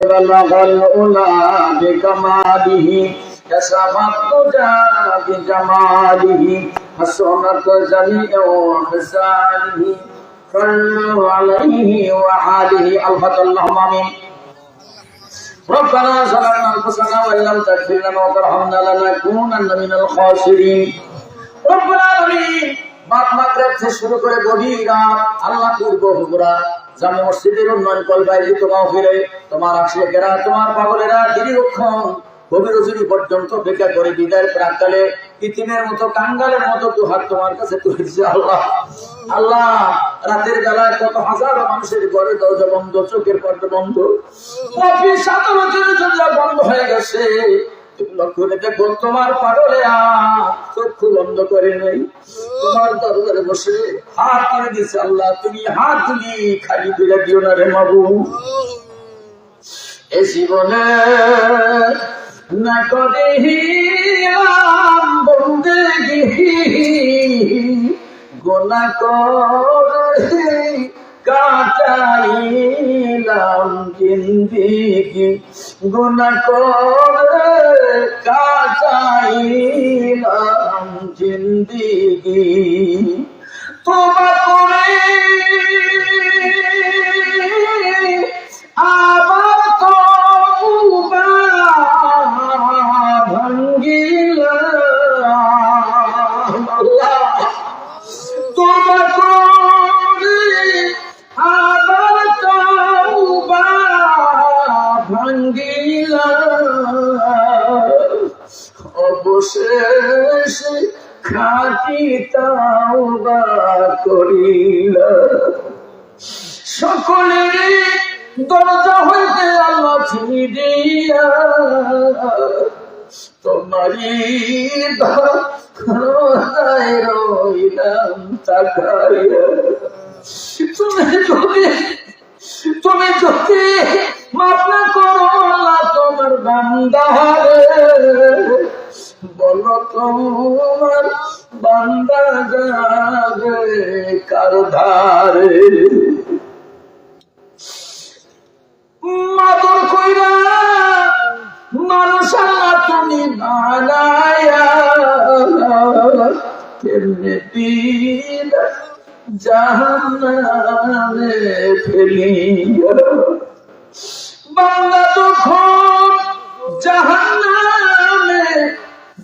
بلغ العلا بكماله كشف الدجى بجماله حسنت جميع خصاله صلوا عليه وآله الحق اللهم آمين ربنا ظلمنا انفسنا وان لم تغفر لنا وترحمنا لنكونن من الخاسرين রব্বুল আলামিন বাপ মাগরিব থেকে শুরু করে গভীর রাত আল্লাহ পূর্ব হুজুরা জামে মসজিদের উন্নয়ন কল্প আয়োজিত মাহফিলে তোমার তোমার পাগলেরা পর্যন্ত করে বিদায়ের প্রাককালে ইতিমের মতো, কাঙ্গালের মতো দু হাত তোমার কাছে আল্লাহ। আল্লাহ, রাতের বেলায় কত হাজার মানুষের ঘরে দরজা বন্ধ, চোখের পর্দা বন্ধ। বন্ধ হয়ে গেছে। রেখে বল তোমার পাগলে চক্ষু বন্ধ করে নেই। তোমার দরবারে বসে হাত তুলে দিছে আল্লাহ, তুমি হাত তুলি খালি তুলে দিও না রে মাবু। এ জীবনে না করে বন্দেগি গোনা করে কাটাইলাম জিন্দিগি গুনা করে কাটাইলাম জিন্দিগি। তোমার খাটি তাওবা করিলা। সকলের দরজা হইতে আল্লাহ ফিরিয়া তোমারই দরজায় রইলাম তাকাইয়া। তুমি যদি তুমি করো তোমার বান্দারে বলো তোমার বান্দা যাবে কার ধারে? কইরা মানুষ তুমি বানায়া কেমনে দিল? জাহান্নামে ফেলিয়া। বান্দা তখন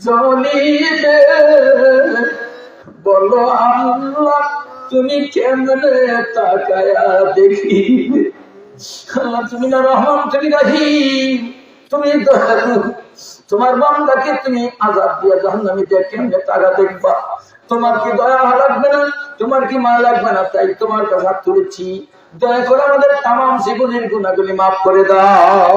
জ্বলিবে বলো আল্লাহ, তুমি কেমনে তাকায়া দেখিবে আল্লাহ, তুমি না রহমান, তুমি তুমি তোমার বান্দাকে তুমি আজাদ দিয়া জাহান্নামে দিয়ে কেমনে দেখবা? তোমার কি দয়া লাগবে না? তোমার কি মা লাগবে না? তাই তোমার কাছে হাত তুলেছি। দয়া করে আমাদের তাম জীবনের গুণাগুলি মাফ করে দাও।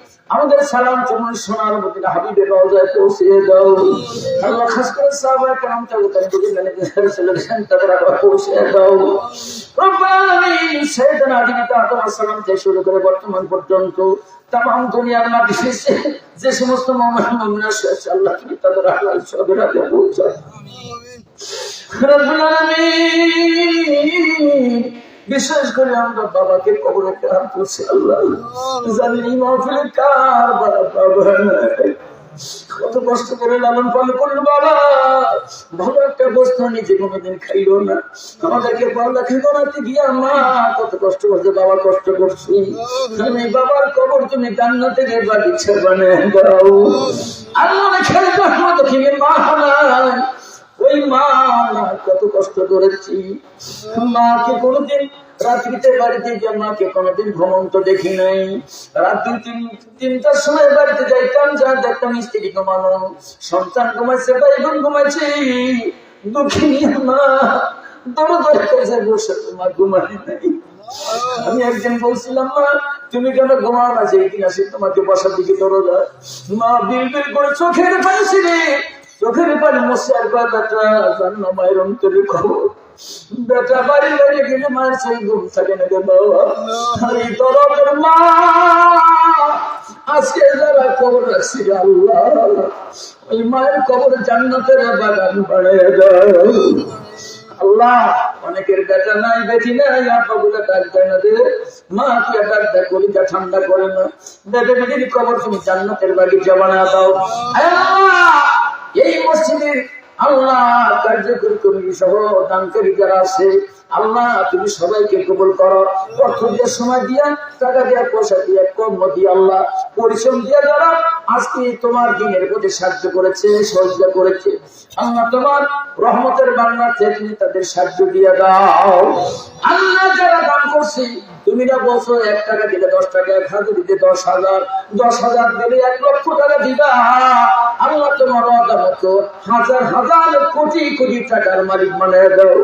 আমাদের সালাম তোমার সোনার মদিনা হাবিবের রওজায় পৌঁছে দাও। আল্লাহ খাস করে সাহাবায়ে তার মদিনা নিয়ে চলে গেছেন তাদের আবার পৌঁছে দাও। রব্বুল আলামিন সাইয়েদনা আদিবিতা আদম আসসালাম থেকে শুরু করে বর্তমান পর্যন্ত তাম দুনিয়ার মাটিতে যে সমস্ত মুমিন মুমিনা আছে আল্লাহ তুমি তাদের হালাল আলামিন বিশেষ করে আমরা বাবাকে কবরে কেরাম করছি, আল্লাহ। জানি মহফিলে কার বাবা কত কষ্ট করে লালন পালন করল বাবা। ভালো একটা বস্তু নিজে কোনোদিন খাইলো না। আমাদেরকে খেলো না গিয়া মা, কত কষ্ট করছে বাবা কষ্ট করছি। আমি বাবার কবর তুমি কান্না থেকে বাগিচা বানিয়ে দাও। আল্লাহ খেলতে মতো খেলে মা ওই মা, কত কষ্ট করেছি। মাকে কোনোদিন রাত্রিতে বাড়িতে গিয়ে মাকে কোনোদিন ঘুমন্ত দেখি নাই। রাত্রি তিন, তিনটার সময় বাড়িতে যাইতাম যা দেখতাম স্ত্রী ঘুমানো। সন্তান ঘুমাইছে ঘুমাইছি। দুঃখিনী মা দৌড় বসে মা ঘুমাই নাই। আমি একদিন বলছিলাম, মা, তুমি কেন ঘুমাও না? যে তোমাকে বসার দিকে দৌড় মা বিল বিল করে চোখের রে চোখের পানি মশে আর বেটা জান্ন মায়ের অন্তরে খবর। বেটা বাড়ি বাইরে গেলে মায়ের সেই ঘুম থাকে না বাবা এই দরদের মা আজকে যারা কবর রাখছি আল্লাহ ওই মায়ের কবর জান্নাতের বাগান বাড়ায় দাও। আল্লাহ অনেকের বেটা নাই বেটি নাই আপা বলে ডাক দেয় না রে। মা কি ডাক দেয় কলিজা ঠান্ডা করে না। বেটে বেটির কবর তুমি জান্নাতের বাগিচা বানা দাও। আল্লাহ, এই মসজিদের আল্লাহ কার্যকরী কর্মী সহ দানকারী যারা আছে আল্লাহ, তুমি সবাইকে কবল করো। অর্থ দিয়ে সময় দিয়া টাকা দিয়া পয়সা দিয়া কর্ম দিয়ে আল্লাহ পরিশ্রম দিয়ে যারা, আজকে তোমার দিনের প্রতি সাহায্য করেছে, সহযোগিতা করেছে। আল্লাহ তোমার রহমতের বাংলাতে তুমি তাদের সাহায্য দিয়ে দাও। আল্লাহ যারা দান করছি, তুমি না বলছো এক টাকা দিলে দশ টাকা, এক হাজার দিলে দশ হাজার দশ হাজার দিলে এক লক্ষ টাকা দিবা। আল্লাহ তোমার অদা মতো হাজার হাজার কোটি কোটি টাকার মালিক মানে দাও।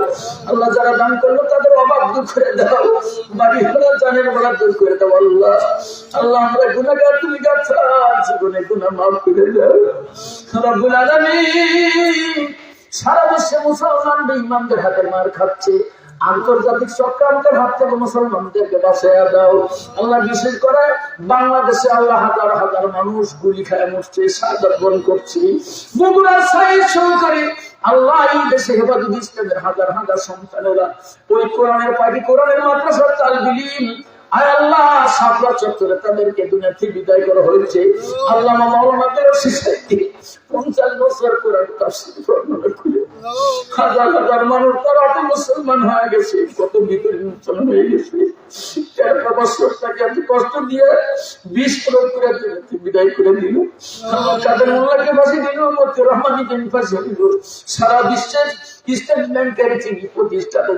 আল্লাহ যারা দান করল, তাদের অভাব দূর করে দাও। বাড়ি হলে জানের বলা দূর করে দাও, আল্লাহ। আল্লাহ, আমরা গুণাগার তুমি জীবনে গুণা মাফ করে দাও। সারা বিশ্বে হাতের মার খাচ্ছে। আন্তর্জাতিক চক্রান্তের হাত থেকে মুসলমানদেরকে বাঁচাইয়া দাও। আল্লাহ, বিশেষ করে বাংলাদেশে আল্লাহ হাজার হাজার মানুষ গুলি খায় মরছে সাদা করছে। বগুড়ার সাইড সহকারী আল্লাহ এই দেশে হেফাজত ইসলামের হাজার হাজার সন্তানেরা ওই কোরআনের পাখি কোরআনের মাদ্রাসার তাল মুসলমান হয়ে গেছে, কত মুসলমান হয়ে গেছে। তাকে এত কষ্ট দিয়ে বিষ প্রয়োগ করে বিদায় করে দিল। কাদের মোল্লাকে ফাঁসি দিল দিল। সারা বিশ্বের স্টেট ব্যাংকের প্রতিষ্ঠাতা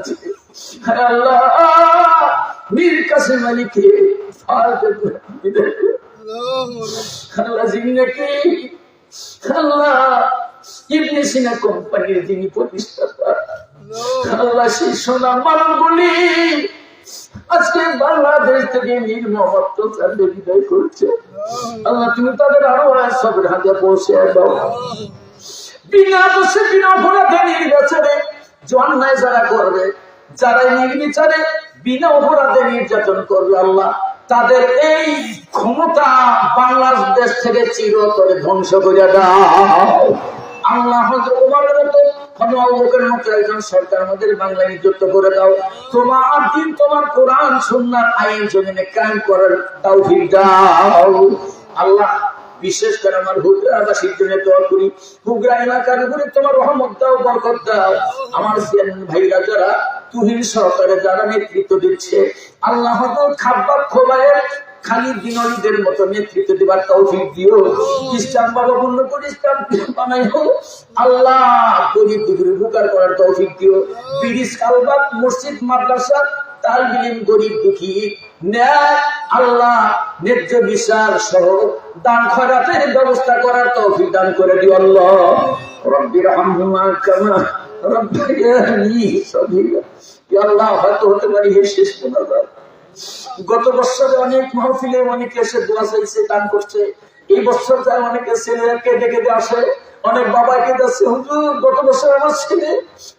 হ্যাঁ আল্লাহ! মীর সোনা মানবগুলি আজকে বাংলাদেশ থেকে বিদায় করছে। আল্লাহ তাদের আরও জন্মায় যারা করবে যারা নির্বিচারে বিনা অপরাধে নির্যাতন করবে আল্লাহ। তাদের এই ক্ষমতা বাংলাদেশ থেকে চিরতরে ধ্বংস করে আল্লাহ দিন তোমার কোরআন আইন আল্লাহ, বিশেষ করে আমার হুগরাবাসীর জন্য করি। হুগরা এলাকার উপরে তোমার রহমত দাও, বরকত দাও। আমার ভাইরা যারা তুহিন সহকারে যারা নেতৃত্ব দিচ্ছে, আল্লাহ খাব্বাব খোবায়ের খালি দিনলিদের মতো নেতৃত্ব দেবার তৌফিক দিও। ইসলাম বাবা পূর্ণ করে ইসলাম বানাই হোক আল্লাহ গরিব দুপুরে উপকার করার তৌফিক দিও। ব্রিটিশ কালবাদ মসজিদ, মাদ্রাসা তার বিলীন গরিব দুঃখী আল্লাহ ন্যায্য বিচার সহ দান খরাতের ব্যবস্থা করার তৌফিক দান করে দিও আল্লাহ। রব্বির হামহুমা কামা হতে শেষ গত বছরে অনেক মাহফিলে অনেকে এসে দোয়া চাইছে, দান করছে। এই বছর অনেকে ছেলেকে ডেকে দিয়ে আসে অনেক বাবাকে যাচ্ছে হুজুর, গত বছর আমার ছেলে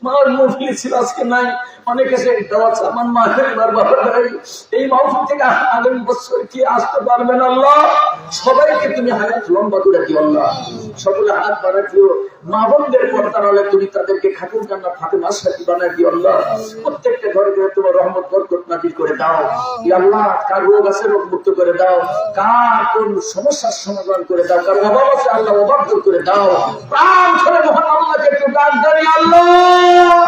মার মহফিলে ছিল, আজকে নাই। অনেকে দেওয়া আছে আমার মায়ের এবার বাবা নাই। এই মাহফিল থেকে আগামী বছর কি আসতে পারবেন আল্লাহ? সবাইকে তুমি হায়াত লম্বা করে দিও আল্লাহ। সকলে হাত বাড়া দিও। মা বোনদের পর্দার হলে তুমি তাদেরকে খাতুন কান্না ফাতেমা সাথী বানায় দিও আল্লাহ। প্রত্যেকটা ঘরে ঘরে তোমার রহমত, বরকত নাজিল করে দাও। আল্লাহ, কার রোগ আছে রোগ মুক্ত করে দাও। কার কোন সমস্যার সমাধান করে দাও। কার অভাব আছে আল্লাহ অভাব করে দাও। প্রাণ মহান আল্লাহকে একটু ডাক দেয় আল্লাহ!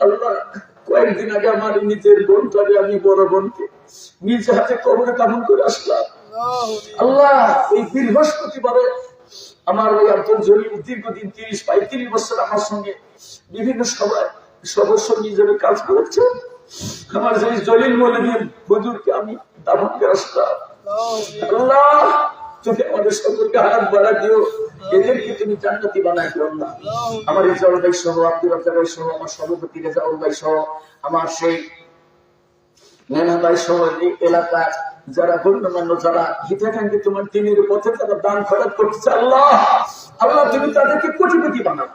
আল্লাহ! কয়েকদিন আগে আমার নিজের বোনটাকে আমি বড় বোনকে নিজ হাতে কবরে করে আসলাম। আল্লাহ! এই বৃহস্পতিবারে আমার ওই দীর্ঘদিন তিরিশ, পঁয়ত্রিশ বছর আমার সঙ্গে বিভিন্ন সভায় সদস্য নিজের কাজ করেছে আমার সেই জলিল মলিদিন হুজুরকে আমি দাফন করে আল্লাহ আমাদের সকলকে বাড়া দিও। এদেরকে তুমি জান্নাতি বানাই দিও না আমার সহ রাজ্জাক সহ, আমার সভাপতি সহ, আমার সেই নেনা ভাই সহ, এই এলাকার যারা গণ্যমান্য, যারা হিতাকাঙ্ক্ষী তোমার দিনের পথে তারা দান খরচ করতেছে আল্লাহ। আল্লাহ, তুমি তাদেরকে কোটিপতি বানাও।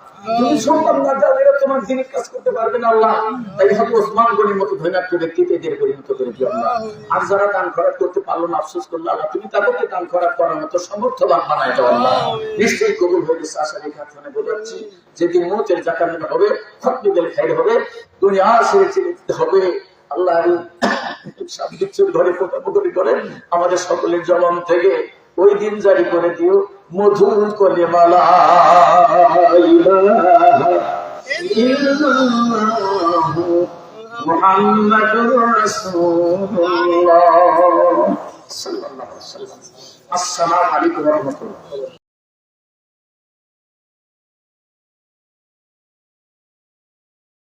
যেদিন মতের জাকাত হবে হবে, দুনিয়া হবে। আল্লাহ সব ফোটাফুটি করে আমাদের সকলের জবান থেকে ওই দিন জারি করে দিও। মধুর করে মালা মোহাম্মদুর রাসূলুল্লাহ। সাল্লাল্লাহু আলাইহি ওয়াসাল্লাম আসসালামু আলাইকুম রাহমাতুল্লাহ।